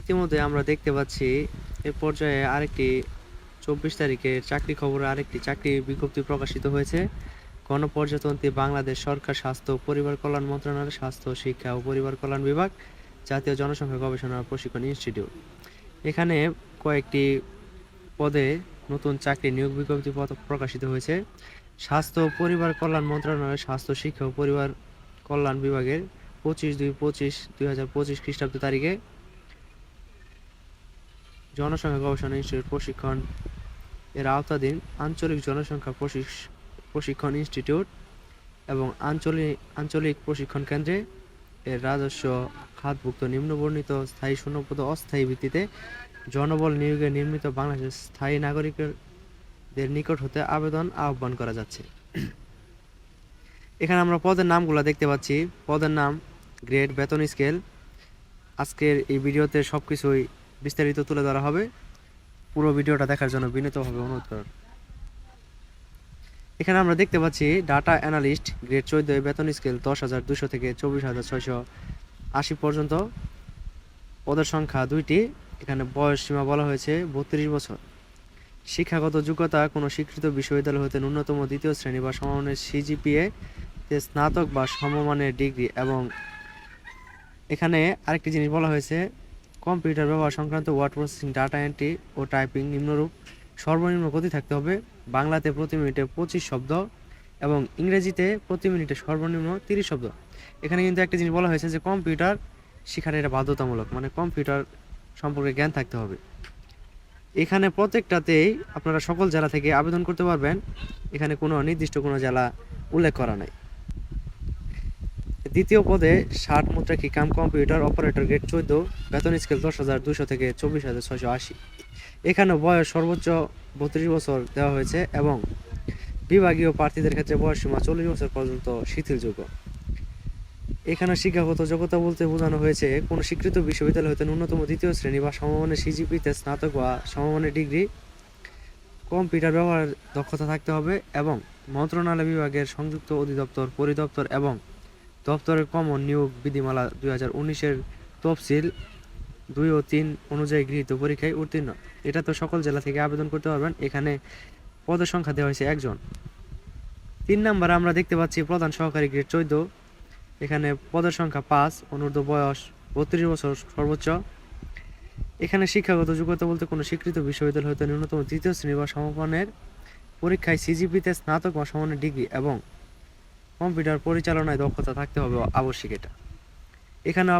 ইতিমধ্যে আমরা দেখতে পাচ্ছি এ পর্যায়ে আরেকটি চব্বিশ তারিখে চাকরি খবরে আরেকটি চাকরি বিজ্ঞপ্তি প্রকাশিত হয়েছে। গণপর্যটনটি বাংলাদেশ সরকার স্বাস্থ্য পরিবার কল্যাণ মন্ত্রণালয়, স্বাস্থ্য, শিক্ষা ও পরিবার কল্যাণ বিভাগ, জাতীয় জনসংখ্যা গবেষণা প্রশিক্ষণ ইনস্টিটিউট। এখানে কয়েকটি পদে নতুন চাকরি নিয়োগ বিজ্ঞপ্তি প্রকাশিত হয়েছে। স্বাস্থ্য পরিবার কল্যাণ মন্ত্রণালয়, স্বাস্থ্য, শিক্ষা ও পরিবার কল্যাণ বিভাগের পঁচিশ দুই পঁচিশ দুই হাজার পঁচিশ খ্রিস্টাব্দ তারিখে জনসংখ্যা গবেষণা ইনস্টিটিউট প্রশিক্ষণ এর আওতাধীন আঞ্চলিক জনসংখ্যা প্রশিক্ষণ ইনস্টিটিউট এবং আঞ্চলিক আঞ্চলিক প্রশিক্ষণ কেন্দ্রে এর রাজস্ব খাতভুক্ত নিম্নবর্ণিত স্থায়ী শূন্যপদ অস্থায়ী ভিত্তিতে জনবল নিয়োগে নির্মিত বাংলাদেশের স্থায়ী নাগরিকদের নিকট হতে আবেদন আহ্বান করা যাচ্ছে। এখানে আমরা পদের নামগুলো দেখতে পাচ্ছি। পদের নাম গ্রেড বেতন স্কেল। আজকের এই ভিডিওতে সব কিছুই বিস্তারিত তুলে ধরা হবে। পুরো ভিডিওটা দেখার জন্য বিনীতভাবে অনুরোধ করার এখানে আমরা দেখতে পাচ্ছি, ডাটা অ্যানালিস্ট গ্রেড চোদ্দ বেতন স্কেল দশ হাজার দুশো থেকে চব্বিশ হাজার ছয়শো আশি পর্যন্ত। পদের সংখ্যা দুইটি। এখানে বয়স সীমা বলা হয়েছে বত্রিশ বছর। শিক্ষাগত যোগ্যতা কোনো স্বীকৃত বিশ্ববিদ্যালয় হতে ন্যূনতম দ্বিতীয় শ্রেণি বা সমমানের সিজিপিএ স্নাতক বা সমমানের ডিগ্রি এবং এখানে আরেকটি জিনিস বলা হয়েছে কম্পিউটার ব্যবহার সংক্রান্ত ওয়ার্ড প্রসেসিং, ডাটা এন্ট্রি ও টাইপিং নিম্নরূপ। সর্বনিম্ন গতি থাকতে হবে বাংলাতে প্রতি মিনিটে পঁচিশ শব্দ এবং ইংরেজিতে প্রতি মিনিটে সর্বনিম্ন তিরিশ শব্দ। এখানে কিন্তু একটা জিনিস বলা হয়েছে যে কম্পিউটার শেখাটা এটা বাধ্যতামূলক মানে কম্পিউটার সম্পর্কে জ্ঞান থাকতে হবে। এখানে প্রত্যেকটাতেই আপনারা সকল জেলা থেকে আবেদন করতে পারবেন। এখানে কোনো নির্দিষ্ট কোনো জেলা উল্লেখ করা নাই। দ্বিতীয় পদে ষাট মুদ্রাকি কাম কম্পিউটার অপারেটর গ্রেড চোদ্দ, বেতন স্কেল দশ হাজার দুশো থেকে চব্বিশ হাজার ছয়শো আশি। এখানে বয়স সর্বোচ্চ বত্রিশ বছর দেওয়া হয়েছে এবং বিভাগীয় প্রার্থীদের ক্ষেত্রে বয়স সীমা চল্লিশ বছর পর্যন্ত শিথিলযোগ্য। এখানে শিক্ষাগত যোগ্যতা বলতে বোঝানো হয়েছে, কোনো স্বীকৃত বিশ্ববিদ্যালয় হতে ন্যূনতম দ্বিতীয় শ্রেণি বা সমমানের সিজিপিতে স্নাতক বা সমমানের ডিগ্রি। কম্পিউটার ব্যবহারের দক্ষতা থাকতে হবে এবং মন্ত্রণালয় বিভাগের সংযুক্ত অধিদপ্তর, পরিদপ্তর এবং দপ্তরের কমন নিয়োগ বিধিমালা দুই হাজার উনিশের তফসিল দুই ও তিন অনুযায়ী গৃহীত পরীক্ষায় উত্তীর্ণ। এটা তো সকল জেলা থেকে আবেদন করতে পারবেন। এখানে পদের সংখ্যা দেওয়া হয়েছে একজন। তিন নম্বরে আমরা দেখতে পাচ্ছি প্রধান সহকারী গ্রেড চোদ্দ। এখানে পদের সংখ্যা পাঁচ, অনূর্ধ্ব বয়স বত্রিশ বছর সর্বোচ্চ। এখানে শিক্ষাগত যোগ্যতা বলতে কোনো স্বীকৃত বিশ্ববিদ্যালয় হতে ন্যূনতম তৃতীয় শ্রেণি বা সমাপনের পরীক্ষায় সিজিপিতে স্নাতক বা সমানের ডিগ্রি এবং কম্পিউটার পরিচালনায় দক্ষতা থাকতে হবে আবশ্যিক এটা। এখানে